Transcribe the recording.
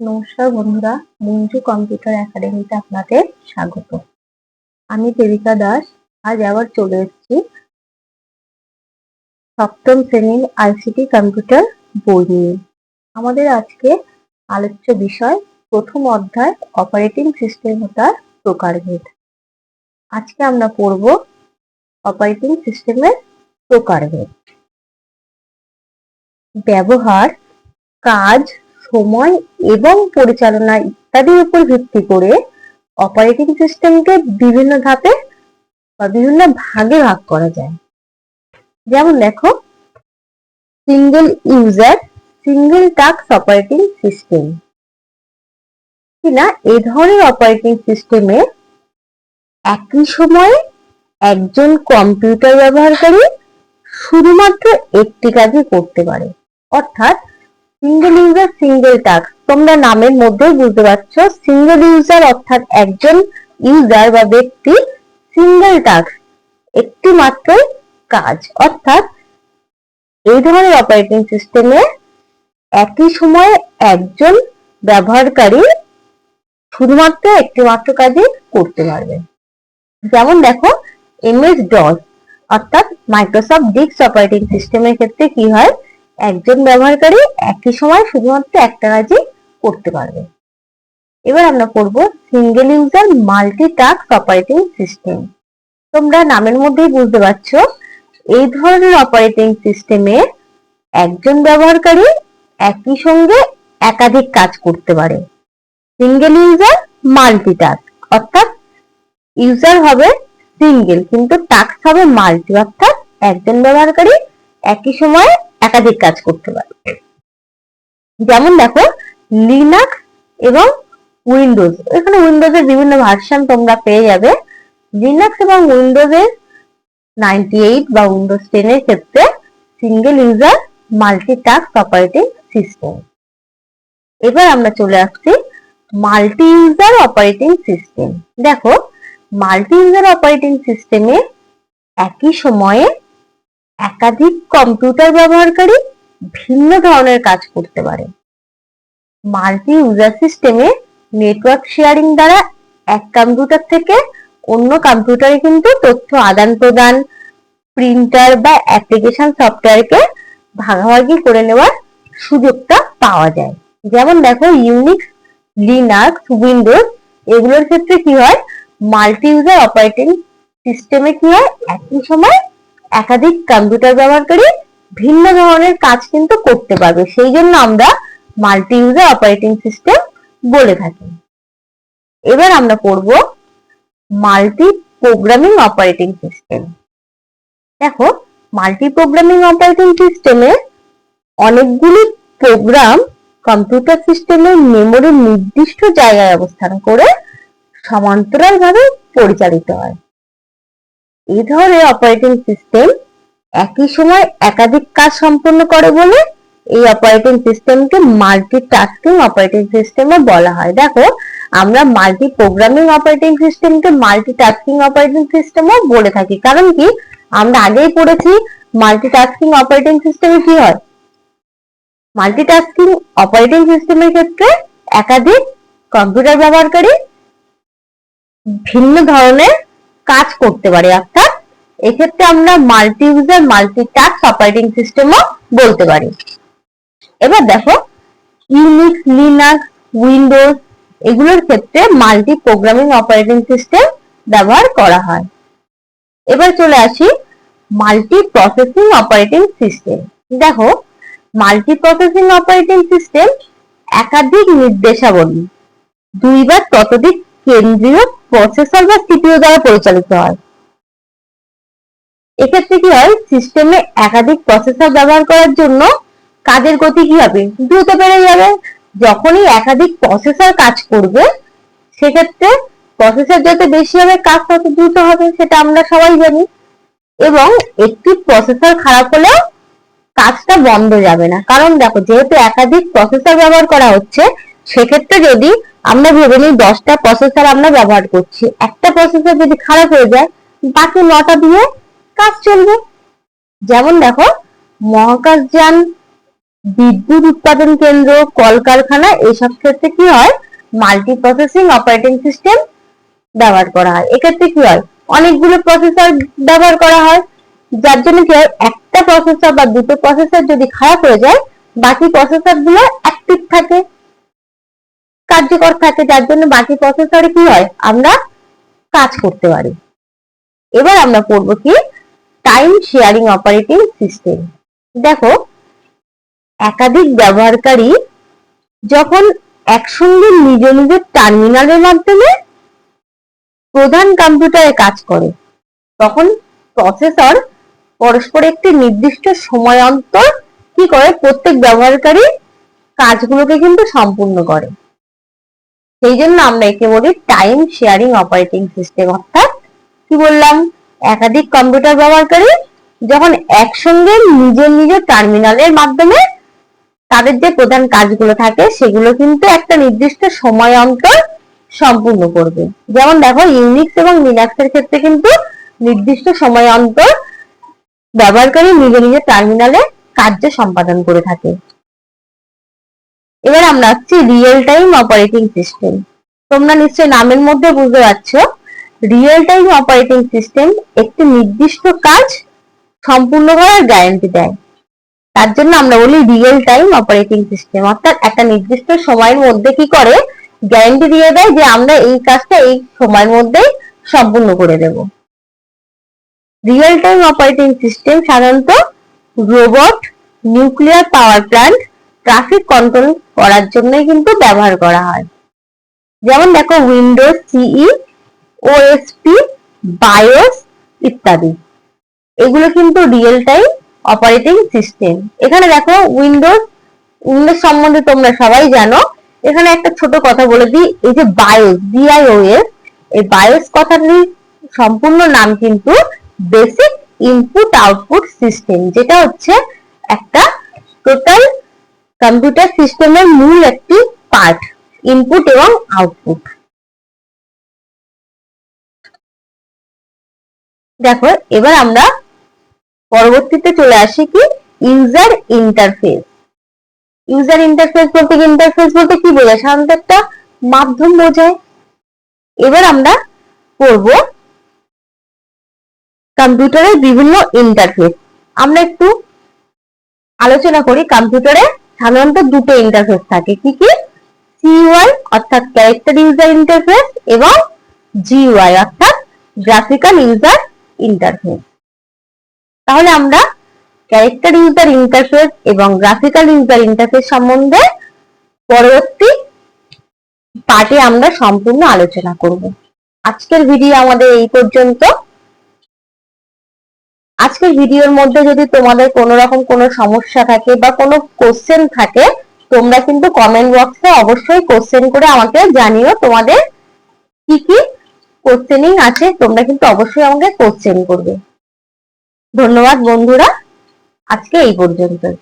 নমস্কার বন্ধুরা, মঞ্জু কম্পিউটার একাডেমিতে আপনাদের স্বাগত। আমি দেবিকা দাস, আজ আবার চলে এসেছি সপ্তম শ্রেণির আইসিটি কম্পিউটার বই নিয়ে। আমাদের আজকে আলোচ্য বিষয় প্রথম অধ্যায় অপারেটিং সিস্টেম ও তার প্রকারভেদ। আজকে আমরা পড়ব অপারেটিং সিস্টেমের প্রকারভেদ। ব্যবহার, কাজ সময় এবং পরিচালনা ইত্যাদির উপর ভিত্তি করে অপারেটিং সিস্টেমকে বিভিন্ন ধাপে বা বিভিন্ন ভাগে ভাগ করা যায়। যেমন দেখো single user single task operating system কিনা, এই ধরনের অপারেটিং সিস্টেমে একই সময়ে একজন কম্পিউটার ব্যবহারকারী শুধুমাত্র একটি কাজই করতে পারে। অর্থাৎ সিঙ্গেল ইউজার সিঙ্গেল টাস্ক তোমরা নামের মধ্যেই বুঝতে পারছ সিঙ্গেল ইউজার অর্থাৎ একজন ইউজার বা ব্যক্তি সিঙ্গেল টাস্ক একটি মাত্রই কাজ। অর্থাৎ এই ধরনের অপারেটিং সিস্টেমে একই সময়ে একজন ব্যবহারকারী শুধুমাত্র একটি মাত্র কাজই করতে পারবে। যেমন দেখো এমএস ডস অর্থাৎ মাইক্রোসফট ডিস্ক অপারেটিং সিস্টেমের ক্ষেত্রে কি হয়? একজন ব্যবহারকারী একই সময় শুধুমাত্র একটা কাজই করতে পারবে। এবার আমরা করব single user multi task operating system তোমরা নামের মধ্যেই বুঝতে পারছ, এই ধরনের অপারেটিং সিস্টেমে একজন ব্যবহারকারী একই সঙ্গে একাধিক কাজ করতে পারে। সিঙ্গেল ইউজার মাল্টি টাস্ক অর্থাৎ ইউজার হবে সিঙ্গেল কিন্তু টাস্ক হবে মাল্টি অর্থাৎ একজন ব্যবহারকারী একই সময়ে একাধিক কাজ করতে পারে। যেমন দেখো লিনাক্স এবং উইন্ডোজ এখানে উইন্ডোজের বিভিন্ন ভার্সন তোমরা পেয়ে যাবে। লিনাক্স এবং উইন্ডোজের নাইনটি এইট বা উইন্ডোজ টেন এর ক্ষেত্রে single user multi task operating system এবার আমরা চলে আসছি মাল্টি ইউজার অপারেটিং সিস্টেম দেখো মাল্টি ইউজার অপারেটিং সিস্টেমে একই সময়ে একাধিক কম্পিউটার ব্যবহারকারী ভিন্ন ধরনের কাজ করতে পারে। মাল্টি ইউজার সিস্টেমে নেটওয়ার্ক শেয়ারিং দ্বারা এক কম্পিউটার থেকে অন্য কম্পিউটারে কিন্তু তথ্য আদান প্রদান প্রিন্টার বা অ্যাপ্লিকেশন সফটওয়্যারকে ভাগাভাগি করে নেওয়ার সুযোগটা পাওয়া যায়। যেমন দেখো ইউনিক্স লিনাক্স উইন্ডোজ এগুলোর ক্ষেত্রে কি হয়? মাল্টি ইউজার অপারেটিং সিস্টেমে কি হয়? একই সময় একাধিক কম্পিউটার ব্যবহারকারী ভিন্ন ধরনের কাজ কিন্তু করতে পারবে। সেই জন্য আমরা মাল্টি ইউজার অপারেটিং সিস্টেম বলে থাকি। এবার আমরা পড়ব মাল্টি প্রোগ্রামিং অপারেটিং সিস্টেম দেখো মাল্টি প্রোগ্রামিং অপারেটিং সিস্টেমে অনেকগুলি প্রোগ্রাম কম্পিউটার সিস্টেমের মেমোরির নির্দিষ্ট জায়গায় অবস্থান করে সমান্তরালভাবে পরিচালিত হয়। এই ধরনের অপারেটিং সিস্টেম একই সময় একাধিক কাজ সম্পন্ন করে বলে এই অপারেটিং সিস্টেমকে মাল্টি টাস্কিং অপারেটিং সিস্টেমও বলা হয়। দেখো, আমরা মাল্টি প্রোগ্রামিং অপারেটিং সিস্টেমকে মাল্টি টাস্কিং অপারেটিং সিস্টেমও বলে থাকি। কারণ কি? আমরা আগেই পড়েছি মাল্টি টাস্কিং অপারেটিং সিস্টেমে কি হয়? মাল্টিটাস্কিং অপারেটিং সিস্টেমের ক্ষেত্রে একাধিক কম্পিউটার ব্যবহারকারী ভিন্ন ধরনের কাজ করতে পারে, অর্থাৎ এক্ষেত্রে আমরা multi user multi task operating সিস্টেমও বলতে পারি। এবার দেখো ইউনিক্স লিনাক্স উইন্ডোজ এগুলোর ক্ষেত্রে মাল্টি প্রোগ্রামিং অপারেটিং সিস্টেম ব্যবহার করা হয়। এবার চলে আসি মাল্টি প্রসেসিং অপারেটিং সিস্টেম দেখো মাল্টি প্রসেসিং অপারেটিং সিস্টেম একাধিক নির্দেশাবলী দুই বা ততোধিক কেন্দ্রীয় প্রসেসর বা সিপিইউ দ্বারা পরিচালিত হয়। এক্ষেত্রে কি হয়? সিস্টেমে একাধিক প্রসেসর ব্যবহার করার জন্য কাজের গতি কি হবে? দ্রুত বেড়ে যাবে। যখনই একাধিক প্রসেসর কাজ করবে, সেক্ষেত্রে প্রসেসর যত বেশি হবে, কাজ তত দ্রুত হবে, সেটা আমরা সবাই জানি। এবং একটি প্রসেসর খারাপ হলেও কাজটা বন্ধ যাবে না। কারণ দেখো, যেহেতু একাধিক প্রসেসর ব্যবহার করা হচ্ছে, সেক্ষেত্রে যদি আমরা ভেবে নিই দশটা প্রসেসর আমরা ব্যবহার করছি। একটা প্রসেসর যদি খারাপ হয়ে যায়, বাকি নটা দিয়ে কাজ চলবে। যেমন দেখো, মহাকাশযান, বিদ্যুৎ উৎপাদন কেন্দ্র, কলকারখানা, এইসব ক্ষেত্রে কি হয়? মাল্টি প্রসেসিং অপারেটিং সিস্টেম ব্যবহার করা হয়। এক্ষেত্রে কি হয়? অনেকগুলো প্রসেসর ব্যবহার করা হয়। যার জন্য কি হয়? একটা প্রসেসর বা দুটো প্রসেসর যদি খারাপ হয়ে যায়, বাকি প্রসেসরগুলো অ্যাক্টিভ থাকে। কার্যকর থাকে, যার জন্য বাকি প্রসেসরে কি হয়? আমরা কাজ করতে পারি। এবার আমরা পড়ব কি? টাইম শেয়ারিং অপারেটিং সিস্টেম দেখো, একাধিক ব্যবহারকারী যখন একসঙ্গে নিজ নিজের টার্মিনালের মাধ্যমে প্রধান কম্পিউটারে কাজ করে, তখন প্রসেসর পরস্পর একটি নির্দিষ্ট সময় অন্তর কি করে? প্রত্যেক ব্যবহারকারী কাজগুলোকে কিন্তু সম্পূর্ণ করে। সেই জন্য আমরা একে বলি টাইম শেয়ারিং অপারেটিং সিস্টেম অর্থাৎ কি বললাম? একাধিক কম্পিউটার ব্যবহারকারী যখন একসঙ্গে নিজের নিজের টার্মিনালের মাধ্যমে তাদের যে প্রধান কাজগুলো থাকে, সেগুলো কিন্তু একটা নির্দিষ্ট সময় অন্তর সম্পূর্ণ করবে। যেমন দেখো ইউনিক্স এবং লিনাক্স এর ক্ষেত্রে কিন্তু নির্দিষ্ট সময় অন্তর ব্যবহারকারী নিজে নিজে টার্মিনালে কার্য সম্পাদন করে থাকে। এবার আমরা আসছি রিয়েল টাইম অপারেটিং সিস্টেম তোমরা নিশ্চয়ই নামের মধ্যে বুঝতে পারছ রিয়েল টাইম অপারেটিং সিস্টেম একটি নির্দিষ্ট কাজ সম্পূর্ণ করার গ্যারান্টি দেয়। তার জন্য আমরা বলি রিয়েল টাইম অপারেটিং সিস্টেম অর্থাৎ একটা নির্দিষ্ট সময়ের মধ্যে কি করে গ্যারান্টি দিয়ে দেয় যে আমরা এই কাজটা এই সময়ের মধ্যেই সম্পূর্ণ করে দেব। রিয়েল টাইম অপারেটিং সিস্টেম সাধারণত robot nuclear power plant traffic control করার জন্যই কিন্তু ব্যবহার করা হয়। যেমন দেখো উইন্ডোজ সিই ওএসপি বায়োস ইত্যাদি। এগুলো কিন্তু রিয়েল টাইম অপারেটিং সিস্টেম এখানে দেখো উইন্ডোজ উইন্ডোজ সম্বন্ধে তোমরা সবাই জানো। এখানে একটা ছোট কথা বলে দিই, এই যে বায়োস বিআইওএস এই বায়োস কথাটির সম্পূর্ণ নাম কিন্তু বেসিক ইনপুট আউটপুট সিস্টেম যেটা হচ্ছে একটা টোটাল কম্পিউটার সিস্টেমের মূল একটি পার্ট ইনপুট এবং আউটপুট দেখো, এবার আমরা পরবর্তীতে চলে আসি কি? ইউজার ইন্টারফেস ইউজার ইন্টারফেস বলতে ইন্টারফেস বলতে কি বোঝায়? সাধারণত একটা মাধ্যম বোঝায়। এবার আমরা পড়ব কম্পিউটারের বিভিন্ন ইন্টারফেস আমরা একটু আলোচনা করি কম্পিউটারে সাধারণত দুটো ইন্টারফেস থাকে। কি কি? সিইউআই অর্থাৎ ক্যারেক্টার ইউজার ইন্টারফেস এবং জিইউআই অর্থাৎ গ্রাফিক্যাল ইউজার ইন্টারফেস তাহলে আমরা ক্যারেক্টার ইউজার ইন্টারফেস এবং গ্রাফিক্যাল ইউজার ইন্টারফেস সম্বন্ধে পরবর্তী পার্টে আমরা সম্পূর্ণ আলোচনা করব। আজকের ভিডিও আমাদের এই পর্যন্ত। আজকের ভিডিওর মধ্যে যদি তোমাদের কোনো রকম কোনো সমস্যা থাকে বা কোনো কোশ্চেন থাকে, তোমরা কিন্তু কমেন্ট বক্সে অবশ্যই কোশ্চেন করে আমাকে জানিও তোমাদের কি কি কোশ্চেনিং আছে, তোমরা কিন্তু অবশ্যই আমাকে কোশ্চেন করবে। ধন্যবাদ বন্ধুরা, আজকে এই পর্যন্তই।